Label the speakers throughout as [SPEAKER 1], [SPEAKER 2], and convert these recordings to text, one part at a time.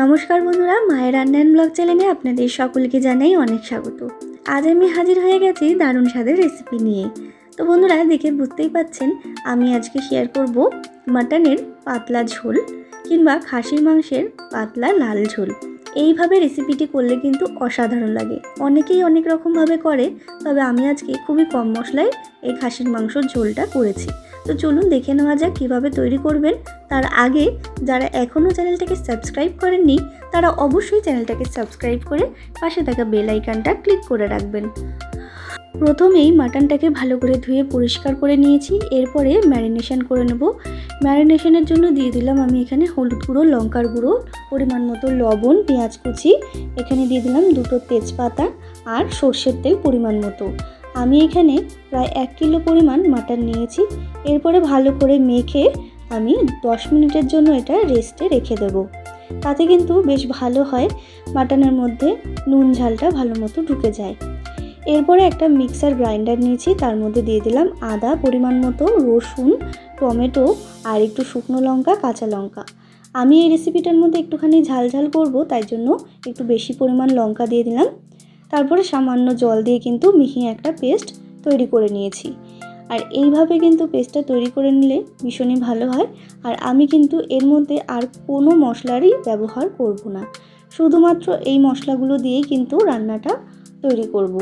[SPEAKER 1] নমস্কার বন্ধুরা, মায়ের রান্নান ব্লগ চ্যানেলে আপনাদের সকলকে জানাই অনেক স্বাগত। আজ আমি হাজির হয়ে গেছি দারুণ স্বাদের রেসিপি নিয়ে। তো বন্ধুরা, দেখে বুঝতেই পাচ্ছেন, আমি আজকে শেয়ার করব মাটনের পাতলা ঝোল কিংবা খাসির মাংসের পাতলা লাল ঝোল। এইভাবে রেসিপিটি করলে কিন্তু অসাধারণ লাগে। অনেকেই অনেক রকমভাবে করে, তবে আমি আজকে খুবই কম মশলায় এই খাসির মাংসর ঝোলটা করেছি। তো চলুন দেখে নেওয়া যাক কীভাবে তৈরি করবেন। তার আগে যারা এখনও চ্যানেলটাকে সাবস্ক্রাইব করেননি, তারা অবশ্যই চ্যানেলটাকে সাবস্ক্রাইব করে পাশে থাকা বেল আইকনটা ক্লিক করে রাখবেন। প্রথমেই মাটনটাকে ভালো করে ধুয়ে পরিষ্কার করে নিয়েছি, এরপরে ম্যারিনেশন করে নেব। ম্যারিনেশনের জন্য দিয়ে দিলাম আমি এখানে হলুদ গুঁড়ো, লঙ্কার গুঁড়ো, পরিমাণ মতো লবণ, পেঁয়াজ কুচি, এখানে দিয়ে দিলাম দুটো তেজপাতা আর সর্ষের তেল পরিমাণ মতো। আমি এখানে প্রায় এক কিলো পরিমাণ মাটন নিয়েছি। এরপরে ভালো করে মেখে আমি দশ মিনিটের জন্য এটা রেস্টে রেখে দেব। তাতে কিন্তু বেশ ভালো হয় মাটনের মধ্যে নুন ঝালটা ভালো মতো ঢুকে যায়। এরপরে একটা মিক্সার গ্রাইন্ডার নিয়েছি, তার মধ্যে দিয়ে দিলাম আদা, পরিমাণ মতো রসুন, টমেটো আর একটু শুকনো লঙ্কা, কাঁচা লঙ্কা। আমি এই রেসিপিটার মধ্যে একটুখানি ঝাল ঝাল করব, তাই জন্য একটু বেশি পরিমাণ লঙ্কা দিয়ে দিলাম। তারপরে সামান্য জল দিয়ে কিন্তু মিহি একটা পেস্ট তৈরি করে নিয়েছি। আর এইভাবে কিন্তু পেস্টটা তৈরি করে নিলে ভীষণই ভালো হয়। আর আমি কিন্তু এর মধ্যে আর কোনো মশলারই ব্যবহার করব না। শুধুমাত্র এই মশলাগুলো দিয়েই কিন্তু রান্নাটা তৈরি করব।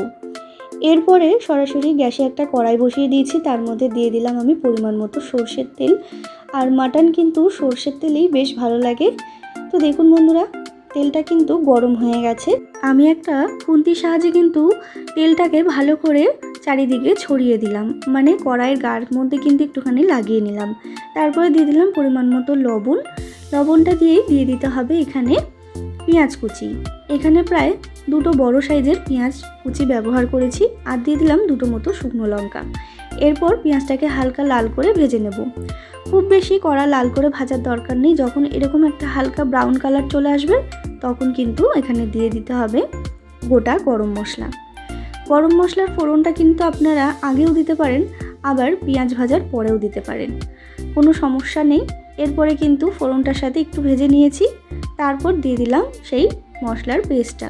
[SPEAKER 1] এরপরে সরাসরি গ্যাসে একটা কড়াই বসিয়ে দিয়েছি। তার মধ্যে দিয়ে দিলাম আমি পরিমাণ মতো সর্ষের তেল। আর মাটন কিন্তু সর্ষের তেলেই বেশ ভালো লাগে। তো দেখুন বন্ধুরা তেলটা কিন্তু গরম হয়ে গেছে। আমি একটা খুন্তির সাহায্যে কিন্তু তেলটাকে ভালো করে চারিদিকে ছড়িয়ে দিলাম। মানে কড়াইয়ের গার মধ্যে কিন্তু একটুখানি লাগিয়ে নিলাম। তারপরে দিয়ে দিলাম পরিমাণ মতো লবণ। লবণটা দিয়েই দিয়ে দিতে হবে এখানে পেঁয়াজ কুচি। এখানে প্রায় দুটো বড় সাইজের পেঁয়াজ কুচি ব্যবহার করেছি। আর দিয়ে দিলাম দুটো মতো শুকনো লঙ্কা। এরপর পেঁয়াজটাকে হালকা লাল করে ভেজে নেব। খুব বেশি কড়া লাল করে ভাজার দরকার নেই, যখন এরকম একটা হালকা ব্রাউন কালার চলে আসবে, তখন কিন্তু এখানে দিয়ে দিতে হবে গোটা গরম মশলা। গরম মশলার ফোড়নটা কিন্তু আপনারা আগেও দিতে পারেন, আবার পেঁয়াজ ভাজার পরেও দিতে পারেন। কোনো সমস্যা নেই। এরপরে কিন্তু ফোড়নটার সাথে একটু ভেজে নিয়েছি, তারপর দিয়ে দিলাম সেই মশলার পেস্টটা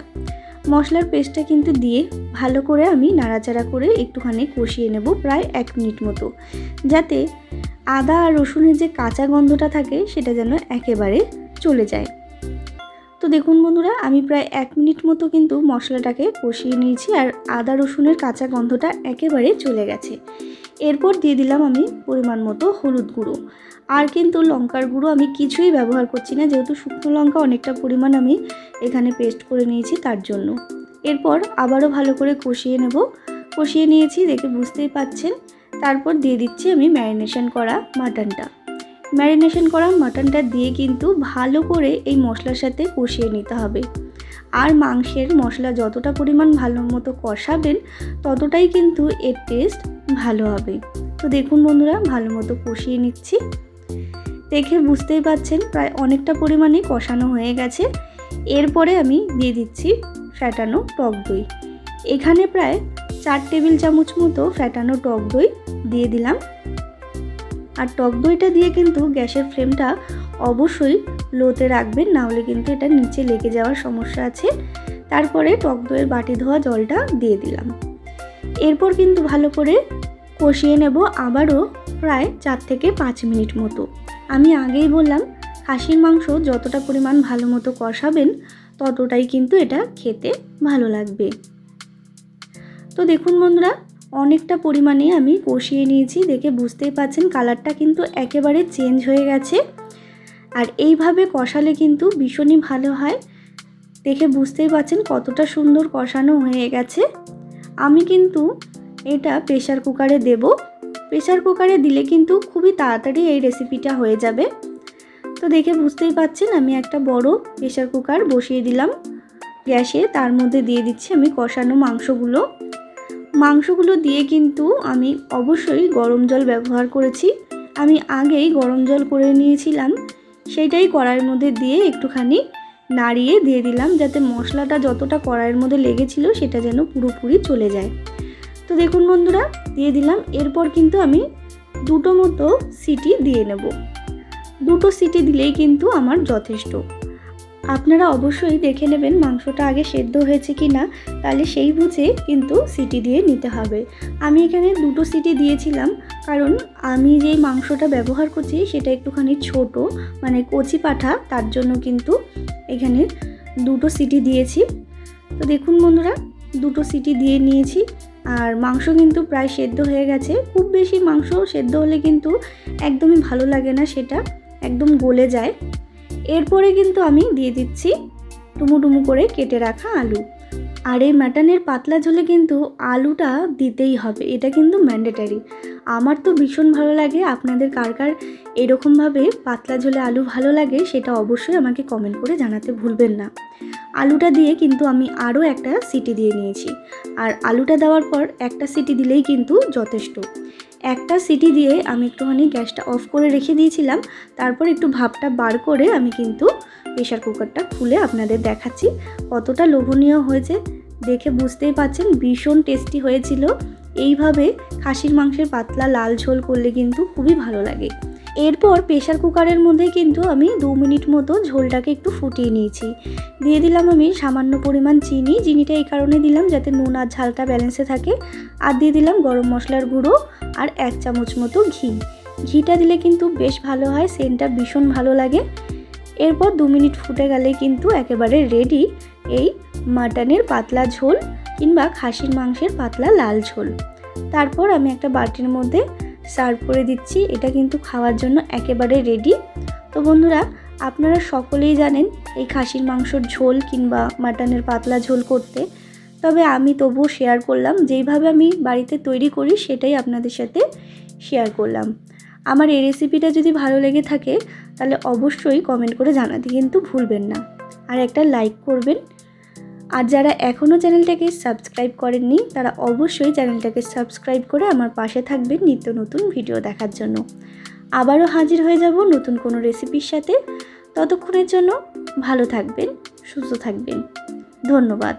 [SPEAKER 1] মশলার পেস্টটা কিন্তু দিয়ে ভালো করে আমি নাড়াচাড়া করে একটুখানি কষিয়ে নেব প্রায় এক মিনিট মতো। যাতে আদা আর রসুনের যে কাঁচা গন্ধটা থাকে সেটা যেন একেবারে চলে যায়। তো দেখুন বন্ধুরা, আমি প্রায় এক মিনিট মতো কিন্তু মশলাটাকে কষিয়ে নিয়েছি আর আদা রসুনের কাঁচা গন্ধটা একেবারে চলে গেছে। এরপর দিয়ে দিলাম আমি পরিমাণ মতো হলুদ গুঁড়ো। আর কিন্তু লঙ্কার গুঁড়ো আমি কিছুই ব্যবহার করছি না, যেহেতু শুকনো লঙ্কা অনেকটা পরিমাণ আমি এখানে পেস্ট করে নিয়েছি তার জন্য। এরপর আবারও ভালো করে কষিয়ে নেব। কষিয়ে নিয়েছি, দেখে বুঝতেই পাচ্ছেন। তারপর দিয়ে দিচ্ছি আমি ম্যারিনেশন করা মাটনটা। ম্যারিনেশন করা মাটনটা দিয়ে কিন্তু ভালো করে এই মশলার সাথে কষিয়ে নিতে হবে। আর মাংসের মশলা যতটা পরিমাণ ভালো মতো কষাবেন, ততটাই কিন্তু এর টেস্ট ভালো হবে। তো দেখুন বন্ধুরা, ভালো মতো কষিয়ে নিচ্ছি। দেখে বুঝতেই পাচ্ছেন প্রায় অনেকটা পরিমাণে কষানো হয়ে গেছে। এরপরে আমি দিয়ে দিচ্ছি ফ্যাটানো টক দই। এখানে প্রায় চার টেবিল চামচ মতো ফ্যাটানো টক দই দিয়ে দিলাম। আর টক দইটা দিয়ে কিন্তু গ্যাসের ফ্লেমটা অবশ্যই লোতে রাখবেন নাহলে কিন্তু এটা নিচে লেগে যাওয়ার সমস্যা আছে। তারপরে টক দইয়ের বাটি ধোয়া জলটা দিয়ে দিলাম। এরপর কিন্তু ভালো করে কষিয়ে নেব আবারও প্রায় চার থেকে পাঁচ মিনিট মতো। আমি আগেই বললাম, খাসির মাংস যতটা পরিমাণ ভালো মতো কষাবেন, ততটাই কিন্তু এটা খেতে ভালো লাগবে। তো দেখুন বন্ধুরা, অনেকটা পরিমাণে আমি কষিয়ে নিয়েছি, দেখে বুঝতেই পাচ্ছেন কালারটা কিন্তু একেবারে চেঞ্জ হয়ে গেছে। আর এইভাবে কষালে কিন্তু ভীষণই ভালো হয়। দেখে বুঝতেই পাচ্ছেন কতটা সুন্দর কষানো হয়ে গেছে। আমি কিন্তু এটা প্রেশার কুকারে দেব। প্রেশার কুকারে দিলে কিন্তু খুবই তাড়াতাড়ি এই রেসিপিটা হয়ে যাবে। তো দেখে বুঝতেই পাচ্ছেন, আমি একটা বড় প্রেশার কুকার বসিয়ে দিলাম। গ্যাসে তার মধ্যে দিয়ে দিচ্ছি আমি কষানো মাংসগুলো। মাংসগুলো দিয়ে কিন্তু আমি অবশ্যই গরম জল ব্যবহার করেছি। আমি আগেই গরম জল করে নিয়েছিলাম। সেইটাই কড়াইয়ের মধ্যে দিয়ে একটুখানি নাড়িয়ে দিয়ে দিলাম যাতে মশলাটা যতটা কড়াইয়ের মধ্যে লেগেছিল সেটা যেন পুরোপুরি চলে যায়। তো দেখুন বন্ধুরা, দিয়ে দিলাম। এরপর কিন্তু আমি দুটো মতো সিটি দিয়ে নেব। দুটো সিটি দিলেই কিন্তু আমার যথেষ্ট। আপনারা অবশ্যই দেখে নেবেন মাংসটা আগে সেদ্ধ হয়েছে কি না, তাহলে সেই বুঝে কিন্তু সিটি দিয়ে নিতে হবে। আমি এখানে দুটো সিটি দিয়েছিলাম, কারণ আমি যেই মাংসটা ব্যবহার করছি সেটা একটুখানি ছোট মানে কচি পাঠা, তার জন্য কিন্তু এখানে দুটো সিটি দিয়েছি। তো দেখুন বন্ধুরা, দুটো সিটি দিয়ে নিয়েছি। আর মাংস কিন্তু প্রায় সেদ্ধ হয়ে গেছে। খুব বেশি মাংস সেদ্ধ হলে কিন্তু একদমই ভালো লাগে না সেটা, একদম গলে যায়। এরপরে কিন্তু আমি দিয়ে দিচ্ছি টুমু টুমু করে কেটে রাখা আলু। আর এই মাটনের পাতলা ঝোলে কিন্তু আলুটা দিতেই হবে, এটা কিন্তু ম্যান্ডেটারি আমার তো ভীষণ ভালো লাগে, আপনাদের কার কার এরকমভাবে পাতলা ঝোলে আলু ভালো লাগে সেটা অবশ্যই আমাকে কমেন্ট করে জানাতে ভুলবেন না। আলুটা দিয়ে কিন্তু আমি আরও একটা সিটি দিয়ে নিয়েছি, আর আলুটা দেওয়ার পর একটা সিটি দিলেই কিন্তু যথেষ্ট। একটা সিটি দিয়ে আমি একটুখানি গ্যাসটা অফ করে রেখে দিয়েছিলাম, তারপর একটু ভাপটা বার করে আমি কিন্তু প্রেশার কুকারটা খুলে আপনাদের দেখাচ্ছি কতটা লোভনীয় হয়েছে। দেখে বুঝতেই পাচ্ছেন ভীষণ টেস্টি হয়েছিল। এইভাবে খাসির মাংসের পাতলা লাল ঝোল করলে কিন্তু খুবই ভালো লাগে। এরপর প্রেশার কুকারের মধ্যে কিন্তু আমি দু মিনিট মতো ঝোলটাকে একটু ফুটিয়ে নিয়েছি। দিয়ে দিলাম আমি সামান্য পরিমাণ চিনি, চিনিটা এই কারণে দিলাম যাতে নুন আর ঝালটা ব্যালেন্সে থাকে। আর দিয়ে দিলাম গরম মশলার গুঁড়ো আর এক চামচ মতো ঘি। ঘিটা দিলে কিন্তু বেশ ভালো হয় সেন্টটা ভীষণ ভালো লাগে। এরপর দু মিনিট ফুটে গেলে কিন্তু একেবারে রেডি এই মাটনের পাতলা ঝোল কিংবা খাসির মাংসের পাতলা লাল ঝোল। তারপর আমি একটা বাটির মধ্যে সার্ভ করে দিচ্ছি। এটা কিন্তু খাওয়ার জন্য একেবারে রেডি তো বন্ধুরা, আপনারা সকলেই জানেন এই খাসির মাংসর ঝোল কিংবা মাটনের পাতলা ঝোল করতে। তবে আমি তবুও শেয়ার করলাম, যেইভাবে আমি বাড়িতে তৈরি করি সেটাই আপনাদের সাথে শেয়ার করলাম। আমার এই রেসিপিটা যদি ভালো লেগে থাকে, তাহলে অবশ্যই কমেন্ট করে জানাতে কিন্তু ভুলবেন না। আর একটা লাইক করবেন আর যারা এখনও চ্যানেলটাকে সাবস্ক্রাইব করেননি, তারা অবশ্যই চ্যানেলটাকে সাবস্ক্রাইব করে আমার পাশে থাকবেন নিত্য নতুন ভিডিও দেখার জন্য। আবারও হাজির হয়ে যাব নতুন কোনো রেসিপির সাথে। ততক্ষণের জন্য ভালো থাকবেন, সুস্থ থাকবেন। ধন্যবাদ।